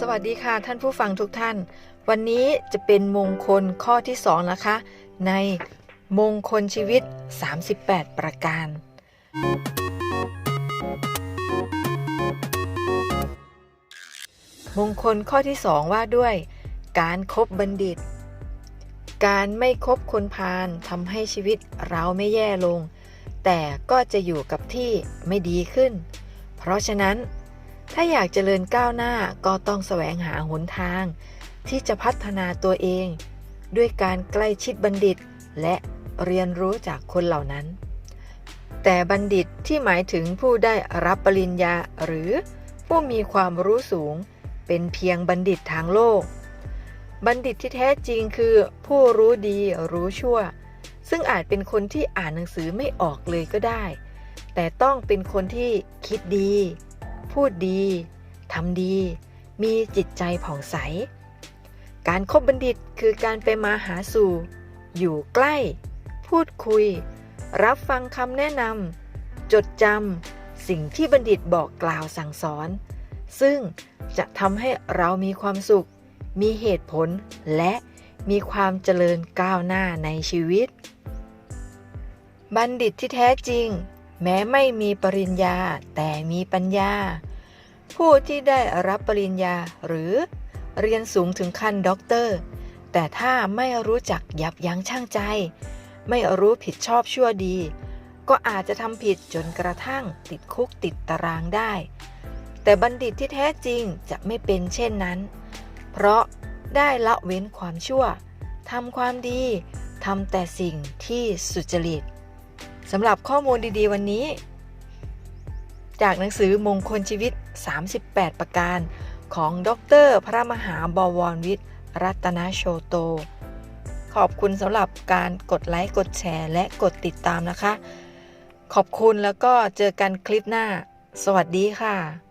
สวัสดีค่ะท่านผู้ฟังทุกท่าน วันนี้จะเป็นมงคลข้อที่ 2 นะคะ ในมงคลชีวิต 38 ประการ มงคลข้อที่ 2 ว่าด้วย การครบบัณฑิต การไม่คบคนพาลทำให้ชีวิตเราไม่แย่ลง แต่ก็จะอยู่กับที่ไม่ดีขึ้น เพราะฉะนั้น ถ้าอยากเจริญก้าวหน้าก็ต้องแสวงหาหนทาง ที่จะพัฒนาตัวเอง ด้วยการใกล้ชิดบัณฑิต และเรียนรู้จากคนเหล่านั้น แต่บัณฑิตที่หมายถึงผู้ได้รับปริญญาหรือผู้มีความรู้สูง เป็นเพียงบัณฑิตทางโลก บัณฑิตที่แท้จริงคือผู้รู้ดีรู้ชั่ว ซึ่งอาจเป็นคนที่อ่านหนังสือไม่ออกเลยก็ได้ แต่ต้องเป็นคนที่คิดดี พูดดี ทำดี มีจิตใจผ่องใส การคบบัณฑิตคือการไปมาหาสู่ อยู่ใกล้ พูดคุย รับฟังคำแนะนำจดจำสิ่งที่บัณฑิตบอกกล่าวสั่งสอน ซึ่งจะทำให้เรามีความสุข มีเหตุผลและมีความเจริญก้าวหน้าในชีวิต บัณฑิตที่แท้จริง แม้ไม่มีปริญญาแต่มีปัญญา ผู้ที่ได้รับปริญญาหรือเรียนสูงถึงขั้นด็อกเตอร์ แต่ถ้าไม่รู้จักยับยั้งชั่งใจ ไม่รู้ผิดชอบชั่วดี ก็อาจจะทำผิดจนกระทั่งติดคุกติดตารางได้ แต่บัณฑิตที่แท้จริงจะไม่เป็นเช่นนั้น เพราะได้ละเว้นความชั่วทำความดีทำแต่สิ่งที่สุจริต สำหรับข้อมูลดีๆ วันนี้ จากหนังสือมงคลชีวิต 38 ประการ ของดร พระมหาบวรวิทย์รัตนโชโต ขอบคุณสำหรับการกดไลค์กดแชร์ และกดติดตามนะคะ ขอบคุณแล้วก็เจอกันคลิปหน้า สวัสดีค่ะ